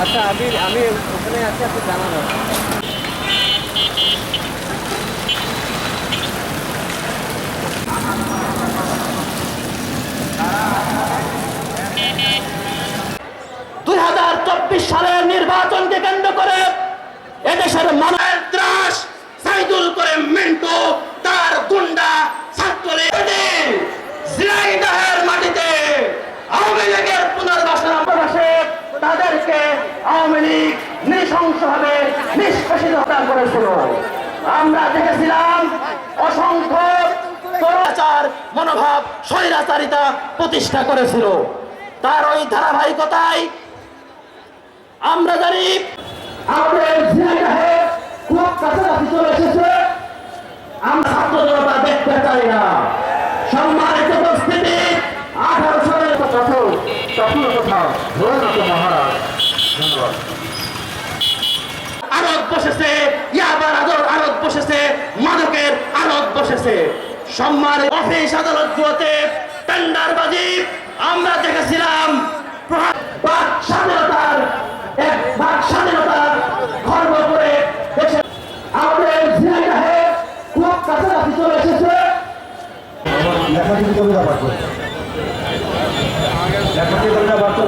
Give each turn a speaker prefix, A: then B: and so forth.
A: আচ্ছা আমি আমি ওখানে আছি, আপনি জানাবেন দুই হাজার চব্বিশ সালের নির্বাচনকে কেন্দ্র করে এদেশের মানবের আওয়ামী লীগ নৃশংসভাবে নিষ্কাশিত হত্যা করেছিল আমরা দেখেছিলাম অসংখ্য স্বৈরাচার মনোভাব, স্বৈরাচারিতা প্রতিষ্ঠা করেছিল। তার ওই ধারাবাহিকতায় আমরা জানি আমাদের খুব কাছাকাছি চলে এসেছে। আমরা দেখতে চাই না। সম্মানিত উপস্থিতি আঠারো সালের কথা তখন তো মহারাজ ধন্যবাদ। আরত বসেছে ইয়াবার আদর আরত বসেছে মাদকের আরত বসেছে। সম্মান অফিস আদালতগুলোতে টেন্ডারবাজি আমরা দেখেছিলাম। বাক স্বাধীনতার এক বাক স্বাধীনতার খর্ব করে দেশে আমাদের ঝিনাইদাহে খুব কাছাকাছি চলে এসেছে।
B: লেখাটি করে না বাস্তব লেখাটি করে না বাস্তব